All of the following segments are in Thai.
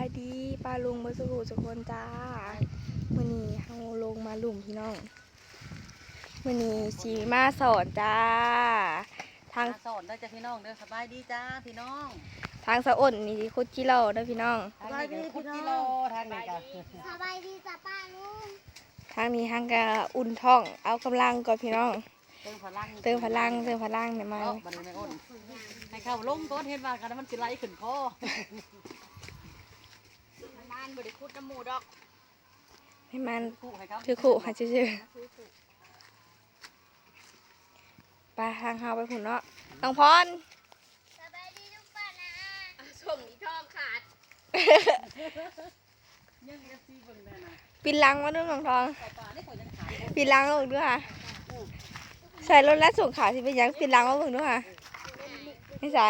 ายดีป้าลุงเบอร์สุขุสุกคนจ้ามื่อนี้เฮาลงมาหลุมพี่น้องมื่อนี้สีมาสอนจ้า ทางสอนได้จ้ะพี่น้องเด้อสบายดีจ้าพี่น้อง ทางสะอ้นนี่คุดจิเล่าเด้อพี่น้องทางนี้ก็คุดกิโลทางนี้ก็สบายดีจ้ะป้าลุงทางนี้ทางกะอุ่นท้อง เอากำลังก่อนพี่น้องเติมพลังเติมพลังเติมพลังหน่อยมาเอาบัดนี้ไม่อ้นให้เข้าลงก้อนเห็นว่ากันมันสิไหลขึ้นคอ นานบริคุดน้ำหมูดอกให้มันคู่ให้ครับคือขู่ค่ะชื่อๆไปทางเฮาไปผุนเนาะน้องพรสบายดีทุกป้านะส่งอีทองขาดยังเอฟซีเบิ่งได้นะปินลังมาด้วยน้องทองต่อป่านี่ข่อยยังขายปิดล้างมาเบิ่งด้วยค่ะ ใส่รถและส่งขาวสิเป็นหยังปิดล้างมาเบิ่งด้วยค่ะไม่ใส่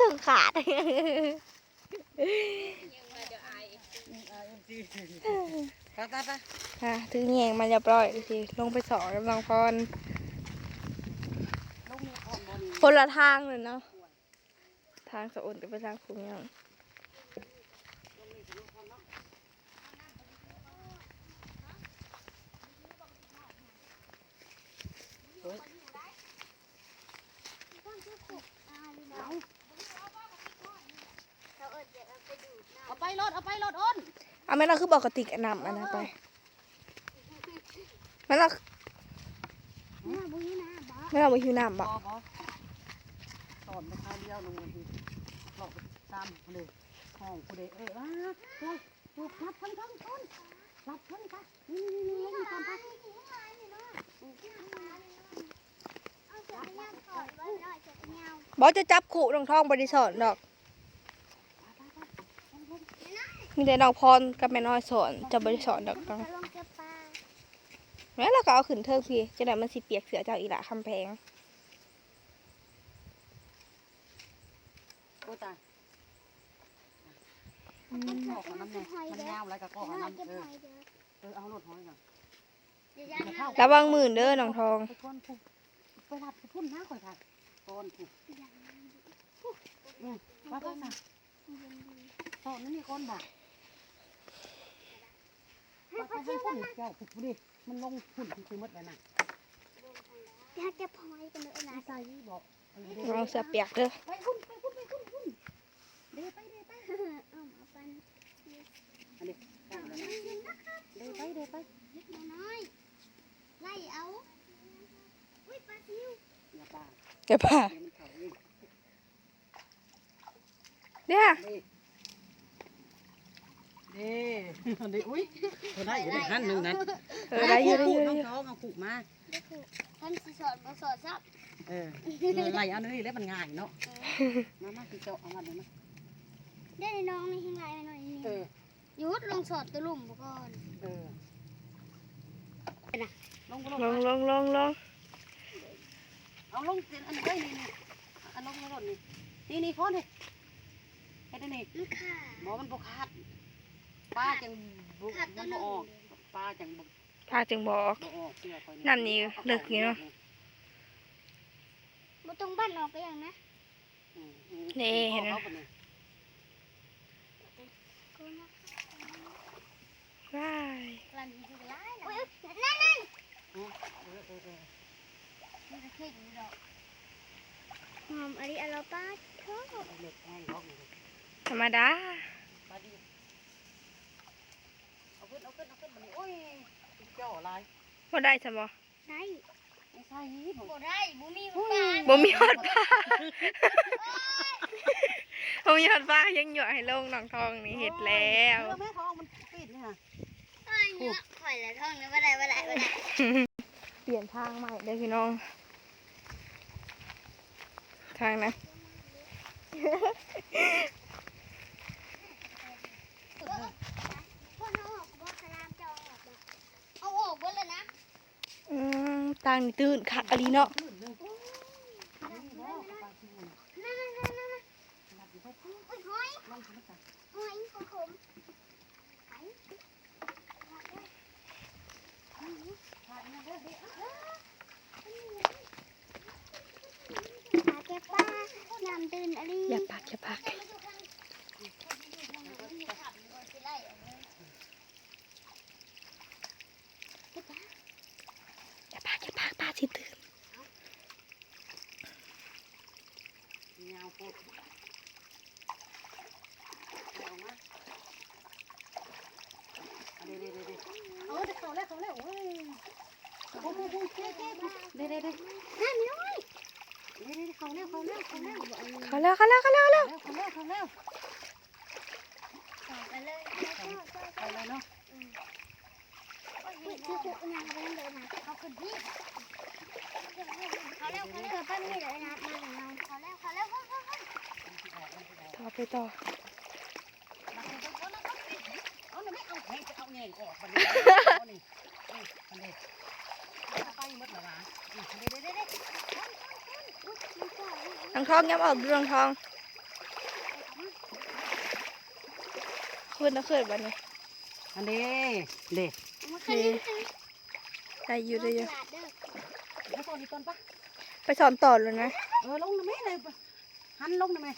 ส่งขาด ไปไปไปค่ะถึงแยงมันจะปล่อยดูสิลงไปสอนกับน้องพรลงมืออ่อนบอลคนละทางเลยเนาะทางสะอุ่นกับไปทางคุ้งยัง เราเอิญจะเอาไปดูดน้ เอาไป รถเอาไปรถอ้นเอาแม่เราคือบอกกระติกอันนำอันนั้นไปแม่เราำน้าบุ้ยนะบอสแม่เราไปหิวน้ำบบ่อบอสอนไปคราวเดียวลงมันทีหลอกตามผู้เดห้องผู้เดเออว่าเฮ้ยรับทั้งทั้งต้นรับทั้งทั้งนี่นี่นี่นี่ตามไปเอาเสือยางถอดไว้หน่อยเสือยางบอสจะจับขู่น้องทองบริสอนดอก มีแต่น้องพรกับแม่น้อยสอนจะบริสอนดอกน้องจะลงเก็บปลาแล้วเราก็เอาขึ้นเทิงพี่จะได้มันสิเปียกเสือเจ้าอีหละคำแพงโอ้ตายมันออกมาน้ำแน่มันยาวแล้วก็ออกหมาน่อยเก็บน้ำเอหออยเด้อเออเอารถหอยก่อนเดี๋ยวย่างเข้าระวังหมื่นเด้อน้องทองไปก้อนผูกไปรับไปพุ่นนะก่อนค่ะก้อนผูกอืมว่าก็น่ะตอนนั้นนี่ก้อนบ อกว่าไปให้พุ่นเจ้าผูกดิมันลงพุ่นคือหมดแล้วน่ะย่างเก็บหอยกันเลยนะไม่ใช่บอกเออเด้น้องเสือเปียกเด้อไปพุ่นไปพุ่นไปพุ่นพุ่นเด้ไปเด้ไปเอามาปันอันนี้ตั้งแล้วนะเด้ไปเด้ไปเล็กน้อยไล่เอาอุ้ยปลาซิวอย่าป่าเดี๋ยวป่าเดี๋ยวมัน เข่าเองเด้อเด้เด้เด้อุ้ยเขาได้อยู่ในขั้นหนึ่งนั้นเออได้อยืดเอายืดน้องยืดท้องเอาผูกมาเด็กคือท่านสิสอนมาสอนซับเออไล่เอานี่แล้วมันง่ายเนาะมามาติเจาะเอามาเดี๋ยวนะได้น้องในหิ้งไรหน่อยนี่เออหยุดลงสอดตะลุ่มก่อนเออลงก็ลงลงลงลงลงเอาลงเสียนอันนี้เอ้ยนี่นี่อันลงมาหล่นนี่นี่นี่คนนี่เฮ็ดอันนี่ลูกค่ะหมอมันบกขาด ป้าจังบุมันบ่ออกป้าจังบ่พาจึงบอก บ่ออกเชื่อคอยน้ำนี่เลิกอยู่เนาะมาตรงบ้านออกไปอย่างนะอืมอืมนี่เห็นไหม อาปนี่กูนะว้ายกลันทีก็ไล่อุ้ยนั่นนั่นเออเออเออเออมันจะเข่งอยู่ดอกหอมอะไรอะไรป้าเท่าเอาเล็กแห้งล็อกนี่ธรรมดา ป้าดีเอาขึ้ นเอาขึ้นเอาขึ้นบัดนี้โอ้ยเจ้าอะไรบ่ได้สมอได้ไม่ใช่ผมบ่ได้บ่มีปลาบ่มีฮอดป้าบ่มีฮอดป้ายังหยอให้ลงน้องทองนี่เห็ดแล้วเออแม่ทองมันปิดนี่ค่ะเอ้ยเนื้อข่อยละท้องนะบ่ได้บ่ได้บ่ได้เปลี่ยนทางใหม่เด้อพี่น้อง ทางนะ พ่อน้องออกบ่คารามจะเอาออกบ่เอาออกเบ่แล้วนะ อืม ทางนี่ตื่นคักอะลีเนาะขึ้นเลยนั่นนั่นนั่นนั่นอุ้ยหอยลองทำกันหอยของผมหอยปลาแกปลาน้ำตื่นอย่าปักอย่าปัก เด้เด้เด้น้ามีน้อยเด้เด้เขาแล้วเขาแล้วเขาแล้วเขาแล้วเขาแล้วเขาแล้วเขาแล้วเขาแล้วไปเลยไปเลยเนาะคือคือนางเป็นเดินหาเขาคนนี้เขาแล้วเขาแล้วปั้นนี่เดินหามาของเราเขาแล้วเขาแล้วเขาเขาต่อไปต่อเอาไม่เอาแหงจะเอาแหงออกมันนี่มันนี่ หมดแล้วนะอืมเด้เด้เด้เด้ทางทองย้ำออกดูทางทองขึ้นนะขึ้นวันนี้อันนี้เด้มาขึ้นนี่ขึ้นได้อยู่ได้อยู่ตลาดเด้อแล้วตัวนี้ต้นปะไปสอนต่อเลยนะ เออลงนะแม่เลยหันลงนะแม่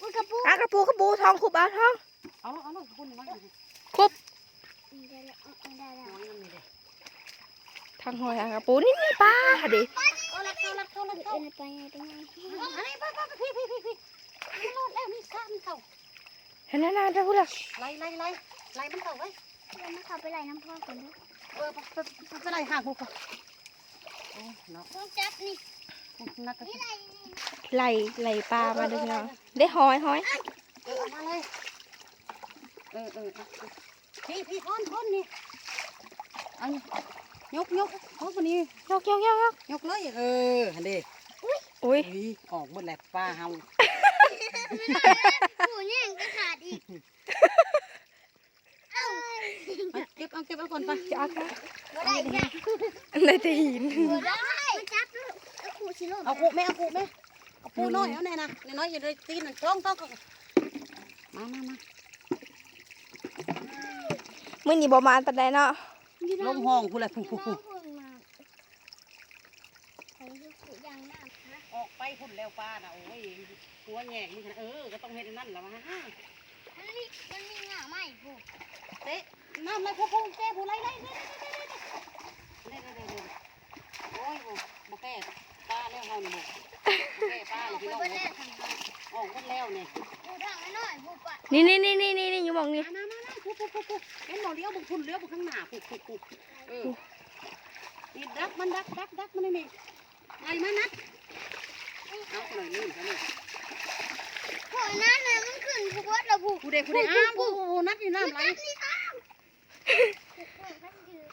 อุ้ยกระปุกอะกระปูกระปูทองขุบอะทอง เอาเอาลงคุณน้อยน้อยขุบได้แล้วได้แล้ว ทางหอยทางกระปูนี่นี่ป้าดิเห็นแล้วนี่ข้ามเข้าเห็นแล้วนะจะพูดละไล่ไล่ไล่ไล่มันเข้าไว้เดี๋ยวมาเข้าไปไล่น้ำพ่อก่อนด้อเออไปไปไล่ห่างกูก่อนโอ้เนาะต้องจับนี่นักไล่ไหลไหลปลามาด้อพี่น้องได้หอยหอยเออมาเลยเออเออพี่พี่ทอนทอนนี่อัน ยกยกยกวันนี้ยกยกยกยกยกเลยเออหันเด้อุ้ยอุ้ยออกหมดแหละปลาเฮาหูแย่งก็ขาดอีกเอ้าเก็บเอาเก็บเอาก่อนไปจะเอาค่ะบ่ได้จ้ะได้แต่หินบ่ได้มาจับลูกเอาขู่สิลูกเอากูแม่เอากูแม่เอาปูน้อยเอาไหนนะน้อยอย่าเลยตีนจ้องต้องมามามามื่อนี้บ่มาแต่ใดเนาะ ลงห้องกูเลยผู้ผู้ผู้ใส่ลูกขู่ยางน้ำนะออกไปพุ่นแล้วป้าน่ะโอ้ยตัวแหงนี่เออ ก็ต้องเฮ็ดนั่นแหละมามันมีมันมีง่าไหมผู้เตะน้ำเลยผู้ผู้เตะผู้ไรไรเด้เด้เด้เด้เด้เด้โอ้ยบ่แก้ ป้าแล้วเฮานี่บ่แก้ป้าเอาเลยไปพี่น้องบนแรกค่ะออกกันแล้วเนี่ยผู้ทางน้อยผู้ปะนี่นี่นี่นี่นี่นี่อยู่หมองนี้มามามาผู้ผู้ผู้ผู้เห็นบ่เลี้ยวบุกพุ่นเลี้ยวบุกข้างหน้าผู้ผู้ผู้เออนี่ดักมันดักดักดักมันนี่ไล่มานัดเอาหน่อยนี่กันนี่ผู้นั้นน่ะมันขึ้นผู้บดละผู้ผู้เด็กผู้เด็กอ้ามผู้นัดนี่น้ำไหลนี่ตามผู้พันยืน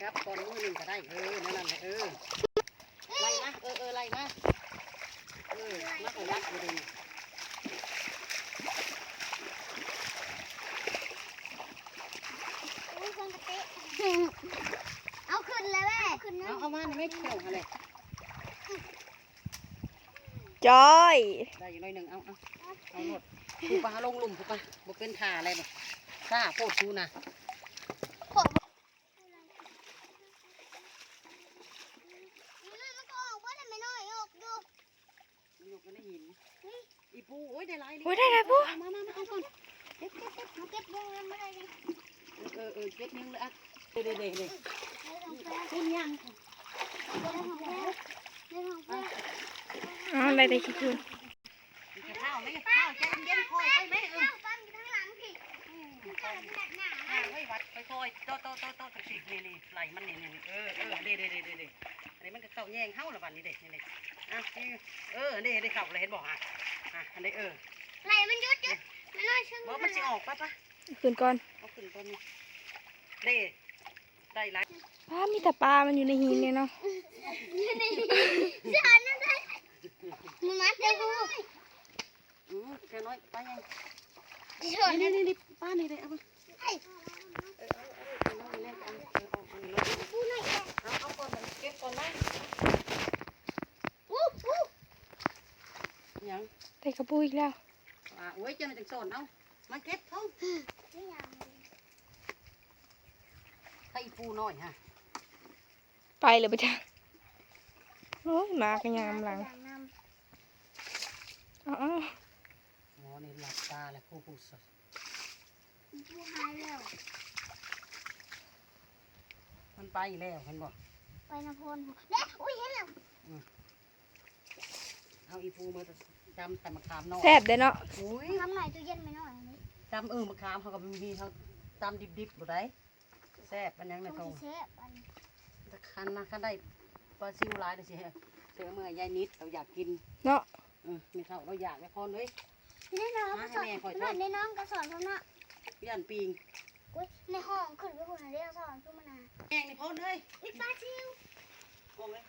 ครับก่อนมือหนึ่งก็ได้เออนั่นนั่นเออ ล่มาเออเออไล่มาเออนักนักอยู่เลยอุ้ยคนกระเตะเอาขึ้นเลยแม่ขึ้นนะเอาเอามาในไม่เขียวอะไรจอยได้อยู่หน่อยหนึ่งเอาเอาเอาหมดผูปลาลงลุ่มผูปลาบ่เป็นท่าอะไรบ่ท่าโคตรชูนะ มันก็ออกว่าได้ไม่น้อยออกดู อยู่กันได้หินอี ปูโอ้ยได้หลายโอ้ยได้ไรปุ๊มามามาเอาก่อนเก็บเก็บเก็บมันเก็บเงินไม่ได้เลยเออเออเก็บนึงเลยอะเด้เด้เด้เด้ในห้องแฟคุณยังในห้องแฟในห้องแฟอ๋อได้แต่ขี้คุณข้าวไหมข้าวใจเย็นๆคอยไปไหมเออปั้นอยู่ข้างหลังพี่มันจะหนักหนาอ่าไว้วัดไปคอยโตโตโตโตสินี่นี่ไหลมันนี่นี่เออเออเด้เด้เด้เด้เด้ อันนี้มันก็เข้าแย่งเข้าละบัดนี้เด้นี่เด้อะเออเด้เด้เข้าเลยเห็นบอกอะอะอันนี้เออไหลมันยุดยุดไม่น้อยชึ้งบอกมันสิออกปะปะขึ้นก่อนเอาขึ้นตัวนี้เด้ได้หลายป้ามีแต่ปลา มันอยู่ในหินเนี่ยเนาะจานนั่นได้มันมัดเดี๋ยวกูอือแค่น้อยไปยังชนนี่นี่นี่ป้านี่เลยเอามาไอ้ เออเอาเอาเอาเล่นเอาเอา เอาเอากูหน่อยแกเอาเอาก่อนเก็บก่อนนะอู้อู้ยังได้กระปูอีกแล้วอ่าโอ้ยเจ้าหน้าที่สอนเอามาเก็บเขานี่ยังให้ปูน้อยฮะไปเลยไปจ้ะโอ้ยหมากันยามหลังอ๋อหมอนี่หลับตาแล้วผู้ผู้สดผู้หายแล้ว มันไปแล้วเห็นบอกไปนพลเด็กอุ้ยเห็นแล้วเอาอีปูมาจำแต่มะขามน้อยแซ่บเด้อเนาะโอ้ยทำหน่อยตู้เย็นไม่น้อยจำเออมะขามเขาก็มีเขาจำดิบๆบ่ได้แซ่บมันยังในต้ทองงเชฟอันถ้าคันนะคันได้ปลาซิวหลายเลยสิฮะแสือเมื่อยายนิดเราอยากกินเนาะเออไม่เท่าเราอยากไปพรเลยในน้องก็สอนให้แม่คอยสอนเหมือนในน้องก็สอนเขาเนาะยันปิง อุ๊ยในห้องขึ้นไปคนเดียวสอนขึ้นมานาแมงนี่พรเลยอุ๊ยปลาชิวพรเลย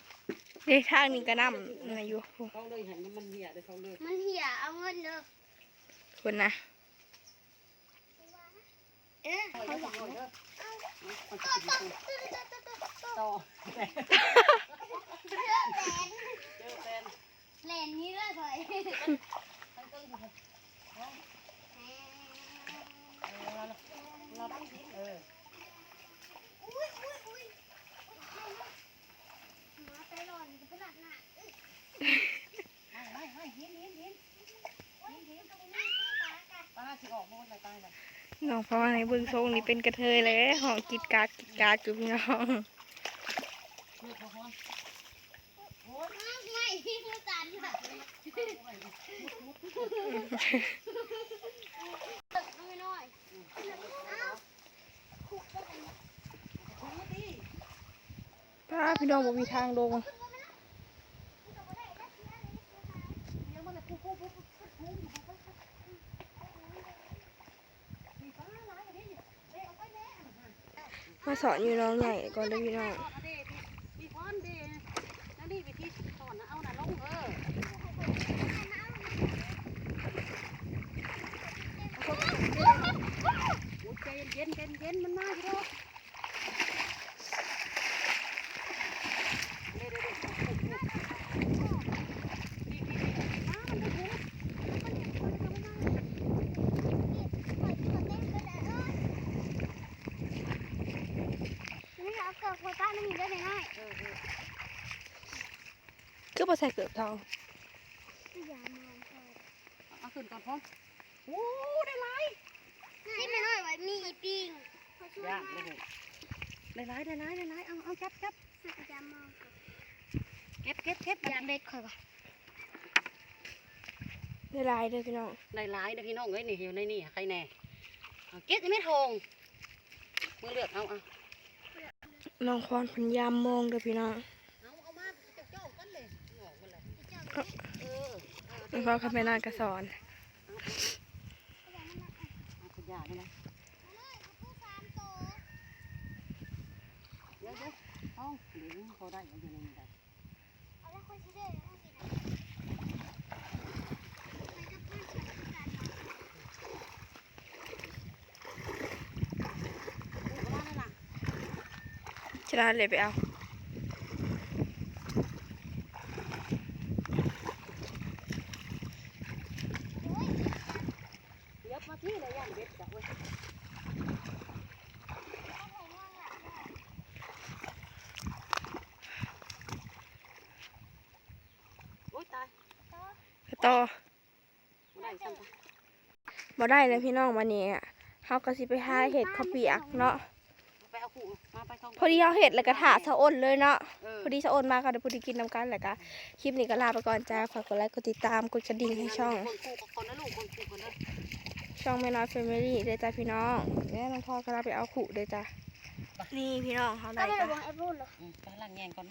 เด็กทางนี้ก็นำนะอยู่พรเลยเห็นมันเหี้ยเลยพรเลยมันเหี่ยเอาเงินเด้อคนนะเอ๊ะพรเขาเลยอยากพรเลยเอาเอาเอาเอาต่อแตนเชื่อแหลนเจอแตนแหลนนี้เลยถอยทั้งต้นอยู่เออเราเราต้องกินเออ อุ้ยอุ้ยอุ้ยหมาไปหล่อนจะขนาดน่ะ ไม่ไม่ไม่หินหินหิน อุ้ยหินตรงนี้ปลากะ ตาสิออกโน่นเลยตายเลย น้องเพราะว่าในเบื้องทรงนี่เป็นกระเทยเลยหองกิดกาดกิดกาดอยู่พี่น้องนี่พรพรโอ้ยอ้าวไม่ที่มือตันค่ะเอาไปหน่อยอ้าวขุดได้กันเนี่ยถูดิป้าพี่น้องบ่มีทางลง เดี๋ยวมันจะคู่คู่คู่คู่คู่อยู่คู่คู่มีฟ้าร้ายกว่านี้เอ๊ะเอาไปแม่ มา สอนอยู่น้องใหญ่ก่อนเลยพี่น้องเย็นเย็นเย็นมันมาพี่โดเด้เด้เด้นี่พี่อ้ามันจะถูมันจะถูมันจะมา นี่เอาเกิดโคต้าไม่มีได้ไหม เออเออ คือบ่ใส่เกือบทองอย่ามองเธอเอาขึ้นก่อนพร้อมโอ้ได้หลายที่ไม่น้อยไว้มีอีปิงย่างได้เลยได้หลายได้หลายได้หลายเอาเอาจับจับอย่ามองเก็บเก็บเก็บอย่าเบ็ดคอยว่ะได้ลายเด้อพี่น้องได้หลายเด้อพี่น้องเอ้ยนี่อยู่ในนี่ใครแน่เอาเก็บยังไม่ทงมือเลือดเอาเอา น้องควานพันยามมองเด้อพี่น้องเอาเอามาจับจ้องกันเลยงอกมันเลยเออน้องพรเขาไม่น่ากระสอนเอาขยะนี่นะเดี๋ยวเดี๋ยวเอาเดี๋ยวเขาได้อยู่ในนี้ได้เอามาได้ล่ะ ชนะเลยไปเอาเดี๋ยวมาที่เลยย่างเด็ดจ้ะเว้ยโอ๊ยตายไปต่อไม่ได้ซ้ำจ้ะบ่ได้เลยพี่น้องวันนี้อะเฮาก็สิไปหาเห็ดข้าวเปียกเนาะไปเอาขู่ มาไปทองพอดีเฮาเห็ดแล้วก็ถาสะอ้นเลยเนาะเออพอดีสะอ้นมาก็ได้พอดีกินน้ำกันแหละก็คลิปนี้ก็ลาไปก่อนจ้าฝากกดไลค์กดติดตามกดกระดิ่งให้ช่อง คนขู่กับคนนะลูกคนขู่คนนะช่องแม่น้อยแฟมิลี่เด้อจ้าพี่น้องแม่น้องพ่อก็ลาไปเอาขู่เด้อจ้านี่พี่น้องเฮาก็ได้ไม่จ้ะบอกไอ้พูดหรอกอืมไปล้างแงงก่อนไหม